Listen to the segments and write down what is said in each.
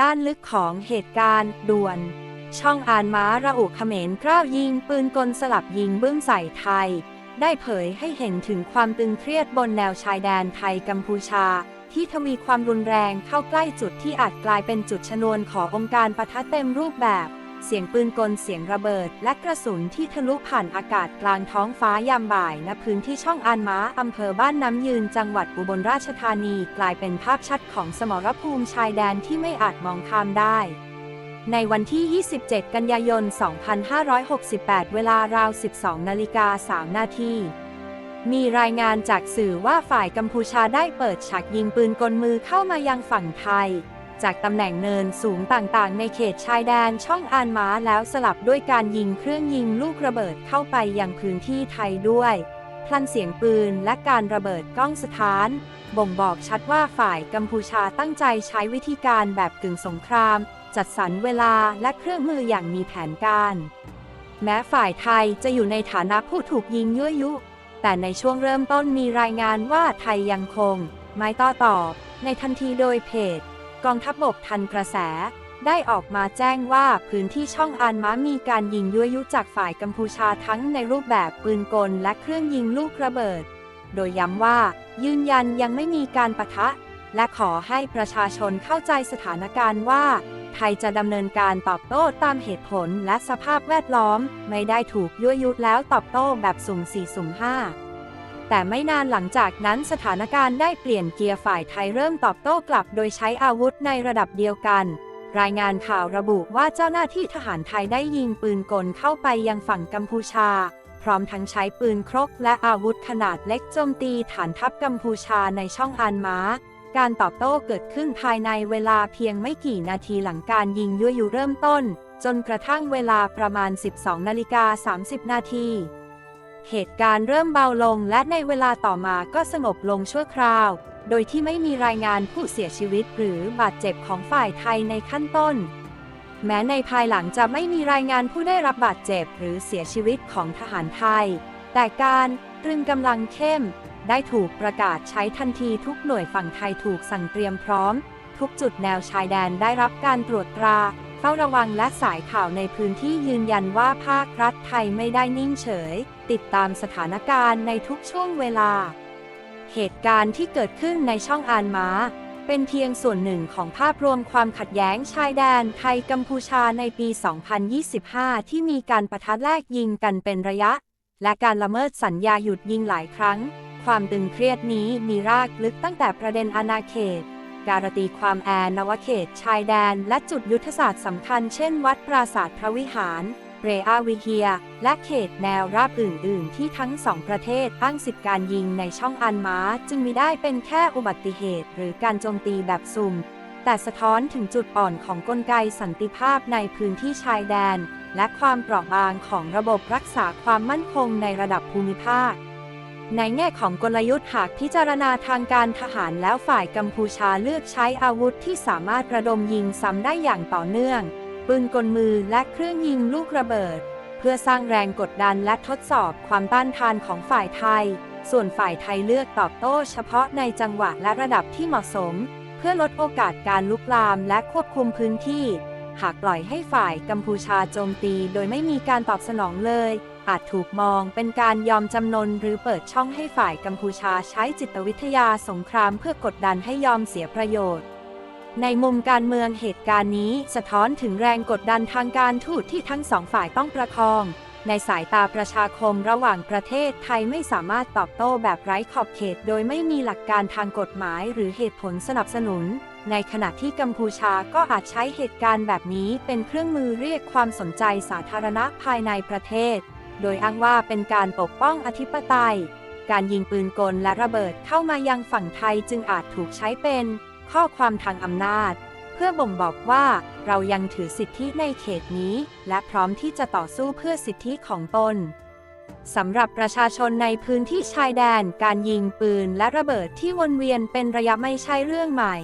ด้านลึกของเหตุการณ์ ด่วน ช่องอ่านม้าระอุเขมรกล้าวยิงปืนกลสลับยิงเบื้องใส่ไทย ได้เผยให้เห็นถึงความตึงเครียดบนแนวชายแดนไทยกัมพูชา ที่ทวีความรุนแรงเข้าใกล้จุดที่อาจกลายเป็นจุดชนวนขององค์การปะทะเต็มรูปแบบ เสียงปืนกลเสียงระเบิด และกระสุนที่ทะลุผ่านอากาศกลางท้องฟ้ายามบ่ายณพื้นที่ช่องอานม้าอำเภอบ้านน้ำยืนจังหวัดอุบลราชธานี กลายเป็นภาพชัดของสมรภูมิชายแดนที่ไม่อาจมองข้ามได้ในวันที่ 27 กันยายน 2568 เวลาราว 12 นาฬิกา 3 นาที มีรายงานจากสื่อว่าฝ่ายกัมพูชาได้เปิดฉากยิงปืนกลมือเข้ามายังฝั่งไทย จากตำแหน่งเนินสูงต่างๆ ในเขตชายแดนช่องอานม้าแล้วสลับด้วยการยิงเครื่องยิงลูกระเบิดเข้าไปยังพื้นที่ไทยด้วย พลันเสียงปืนและการระเบิดกล้องสถาน บ่งบอกชัดว่าฝ่ายกัมพูชาตั้งใจใช้วิธีการแบบกึ่งสงคราม จัดสรรเวลาและเครื่องมืออย่างมีแผนการ แม้ฝ่ายไทยจะอยู่ในฐานะผู้ถูกยิงยั่วยุ แต่ในช่วงเริ่มต้นมีรายงานว่าไทยยังคง ไม่ต่อตอบในทันทีโดยเพจ กองทัพบกทันกระแส ได้ออกมาแจ้งว่าพื้นที่ช่องอานม้ามีการยิงยั่วยุจากฝ่ายกัมพูชาทั้งในรูปแบบปืนกลและเครื่องยิงลูกระเบิด โดยย้ำว่า ยืนยันยังไม่มีการประทะ และขอให้ประชาชนเข้าใจสถานการณ์ว่า ไทยจะดำเนินการตอบโต้ตามเหตุผลและสภาพแวดล้อม ไม่ได้ถูกยั่วยุแล้วตอบโต้แบบสุ่มสี่สุ่มห้า แต่ไม่นานหลังจากนั้นสถานการณ์ได้เปลี่ยนเกียร์ฝ่ายไทยเริ่มตอบโต้กลับ โดยใช้อาวุธในระดับเดียวกัน รายงานข่าวระบุว่าเจ้าหน้าที่ทหารไทยได้ยิงปืนกลเข้าไปยังฝั่งกัมพูชา พร้อมทั้งใช้ปืนครกและอาวุธขนาดเล็กโจมตีฐานทัพกัมพูชาในช่องอานมาการตอบโต้เกิดขึ้นภายในเวลาเพียงไม่กี่นาทีหลังการยิงยั่วยุเริ่มต้น จนกระทั่งเวลาประมาณ 12 นาฬิกา 30 นาที เหตุการณ์เริ่มเบาลงและในเวลาต่อมาก็สงบลงชั่วคราว โดยที่ไม่มีรายงานผู้เสียชีวิตหรือบาดเจ็บของฝ่ายไทยในขั้นต้น แม้ในภายหลังจะไม่มีรายงานผู้ได้รับบาดเจ็บหรือเสียชีวิตของทหารไทย แต่การตรึงกำลังเข้ม ได้ถูกประกาศใช้ทันทีทุกหน่วยฝั่งไทยถูกสั่งเตรียมพร้อม ทุกจุดแนวชายแดนได้รับการตรวจตรา เฝ้าระวังและสายข่าวในพื้นที่ยืนยันว่าภาครัฐไทยไม่ได้นิ่งเฉย ติดตามสถานการณ์ในทุกช่วงเวลา เหตุการณ์ที่เกิดขึ้นในช่องอานมาเป็นเพียงส่วนหนึ่งของภาพรวมความขัดแย้งชายแดนไทยกัมพูชาในปี 2025 ที่มีการประทัดแลกยิงกันเป็นระยะ และการละเมิดสัญญาหยุดยิงหลายครั้ง ความตึงเครียดนี้มีรากลึกตั้งแต่ประเด็นอาณาเขต การตีความแอนนวเขตชายแดน และจุดยุทธศาสตร์สำคัญเช่นวัดปราสาทพระวิหาร เรอาวิเฮีย และเขตแนวราบอื่น ๆ ที่ทั้งสองประเทศตั้งสิทธิการยิงในช่องอันมาจึงมีได้เป็นแค่อุบัติเหตุ หรือการโจมตีแบบสุ่ม แต่สะท้อนถึงจุดอ่อนของกลไกสันติภาพในพื้นที่ชายแดน และความเปราะบางของระบบรักษาความมั่นคงในระดับภูมิภาค ในแง่ของกลยุทธ์หากพิจารณาทางการทหารแล้วฝ่ายกัมพูชาเลือกใช้อาวุธที่สามารถระดมยิงซ้ำได้อย่างต่อเนื่อง ปืนกลมือและเครื่องยิงลูกระเบิด เพื่อสร้างแรงกดดันและทดสอบความต้านทานของฝ่ายไทย ส่วนฝ่ายไทยเลือกตอบโต้เฉพาะในจังหวะและระดับที่เหมาะสม เพื่อลดโอกาสการลุกลามและควบคุมพื้นที่ หากปล่อยให้ฝ่ายกัมพูชาโจมตีโดยไม่มีการตอบสนองเลย อาจถูกมองเป็นการยอมจำนนหรือเปิดช่องให้ฝ่ายกัมพูชาใช้จิตวิทยาสงครามเพื่อกดดันให้ยอมเสียประโยชน์ ในมุมการเมืองเหตุการณ์นี้สะท้อนถึงแรงกดดันทางการทูตที่ทั้งสองฝ่ายต้องประคอง ในสายตาประชาคมระหว่างประเทศไทยไม่สามารถตอบโต้แบบไร้ขอบเขต โดยไม่มีหลักการทางกฎหมายหรือเหตุผลสนับสนุน ในขณะที่กัมพูชาก็อาจใช้เหตุการณ์แบบนี้เป็นเครื่องมือเรียกความสนใจสาธารณะภายในประเทศ โดยอ้างว่าเป็นการปกป้องอธิปไตย การยิงปืนกลและระเบิดเข้ามายังฝั่งไทยจึงอาจถูกใช้เป็น ข้อความทางอำนาจ เพื่อบ่งบอกว่าเรายังถือสิทธิในเขตนี้ และพร้อมที่จะต่อสู้เพื่อสิทธิของตนสำหรับประชาชนในพื้นที่ชายแดน การยิงปืนและระเบิดที่วนเวียนเป็นระยะไม่ใช่เรื่องใหม่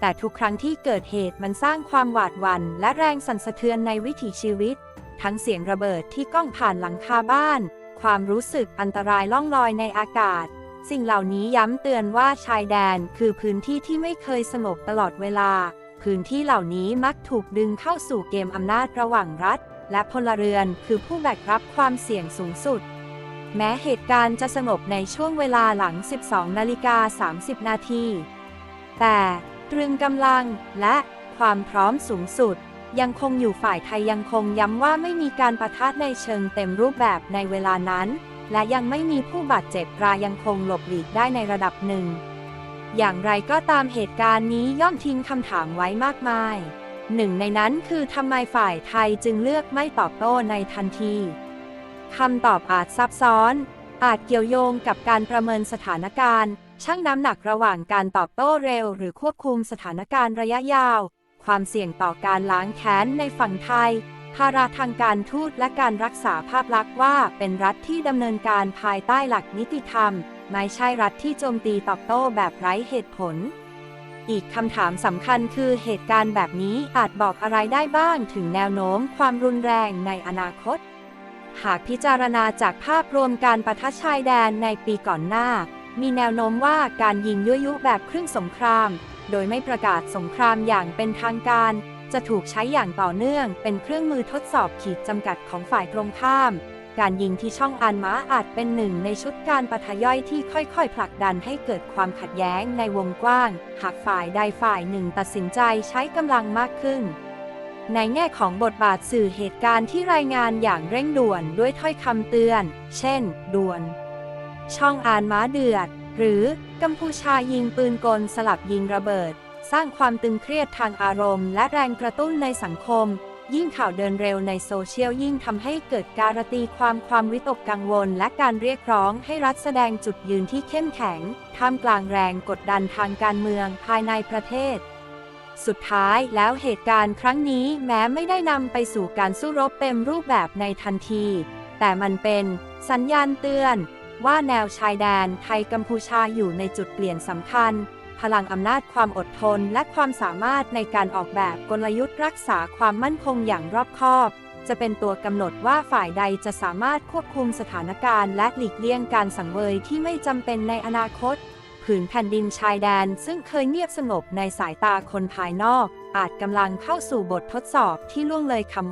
แต่ทุกครั้งที่เกิดเหตุมันสร้างความหวาดหวั่นและแรงสั่นสะเทือนในวิถีชีวิต ทั้งเสียงระเบิดที่ก้องผ่านหลังคาบ้าน ความรู้สึกอันตรายล่องลอยในอากาศ สิ่งเหล่านี้ย้ำเตือนว่าชายแดนคือพื้นที่ที่ไม่เคยสงบตลอดเวลา พื้นที่เหล่านี้มักถูกดึงเข้าสู่เกมอำนาจระหว่างรัฐ และพลเรือนคือผู้แบกรับความเสี่ยงสูงสุด แม้เหตุการณ์จะสงบในช่วงเวลาหลัง 12 นาฬิกา 30 นาที แต่ตรึงกำลังและความพร้อมสูงสุด ยังคงอยู่ฝ่ายไทยยังคงย้ำว่าไม่มีการประทะในเชิงเต็มรูปแบบในเวลานั้น และยังไม่มีผู้บาดเจ็บรายยังคงหลบหลีกได้ในระดับหนึ่ง อย่างไรก็ตามเหตุการณ์นี้ย่อมทิ้งคำถามไว้มากมาย หนึ่งในนั้นคือทำไมฝ่ายไทยจึงเลือกไม่ตอบโต้ในทันทีคำตอบอาจซับซ้อน อาจเกี่ยวโยงกับการประเมินสถานการณ์ ชั่งน้ำหนักระหว่างการตอบโต้เร็ว หรือควบคุมสถานการณ์ระยะยาว ความเสี่ยงต่อการล้างแค้นในฝั่งไทย ภาระทางการทูตและการรักษาภาพลักษณ์ว่าเป็นรัฐที่ดำเนินการภายใต้หลักนิติธรรม ไม่ใช่รัฐที่โจมตีตอบโต้แบบไร้เหตุผล อีกคำถามสำคัญคือเหตุการณ์แบบนี้อาจบอกอะไรได้บ้างถึงแนวโน้มความรุนแรงในอนาคต หากพิจารณาจากภาพรวมการประทะชายแดนในปีก่อนหน้ามีแนวโน้มว่าการยิงยั่วยุแบบครึ่งสงคราม โดยไม่ประกาศสงครามอย่างเป็นทางการ จะถูกใช้อย่างต่อเนื่อง เป็นเครื่องมือทดสอบขีดจำกัดของฝ่ายตรงข้าม การยิงที่ช่องอันม้าอาจเป็นหนึ่งในชุดการปะทะย่อยที่ค่อยๆ ผลักดันให้เกิดความขัดแย้งในวงกว้าง หากฝ่ายใดฝ่ายหนึ่งตัดสินใจใช้กำลังมากขึ้นในแง่ของบทบาทสื่อเหตุการณ์ที่รายงานอย่างเร่งด่วนด้วยถ้อยคำเตือน เช่น ด่วน ช่องอ่านม้าเดือด หรือกัมพูชายิงปืนกลสลับยิงระเบิด สร้างความตึงเครียดทางอารมณ์ และแรงกระตุ้นในสังคม ยิ่งข่าวเดินเร็วในโซเชียลยิ่งทำให้เกิดการตีความความวิตกกังวล และการเรียกร้องให้รัฐแสดงจุดยืนที่เข้มแข็ง ท่ามกลางแรงกดดันทางการเมืองภายในประเทศสุดท้ายแล้วเหตุการณ์ครั้งนี้แม้ไม่ได้นำไปสู่การสู้รบเต็มรูปแบบในทันที แต่มันเป็นสัญญาณเตือน ว่าแนวชายแดนไทยกัมพูชาอยู่ในจุดเปลี่ยนสำคัญ พลังอำนาจความอดทนและความสามารถในการออกแบบกลยุทธ์รักษาความมั่นคงอย่างรอบคอบ จะเป็นตัวกำหนดว่าฝ่ายใดจะสามารถควบคุมสถานการณ์และหลีกเลี่ยงการสังเวยที่ไม่จำเป็นในอนาคต ผืนแผ่นดินชายแดนซึ่งเคยเงียบสงบในสายตาคนภายนอก อาจกำลังเข้าสู่บททดสอบที่ล่วงเลยคำ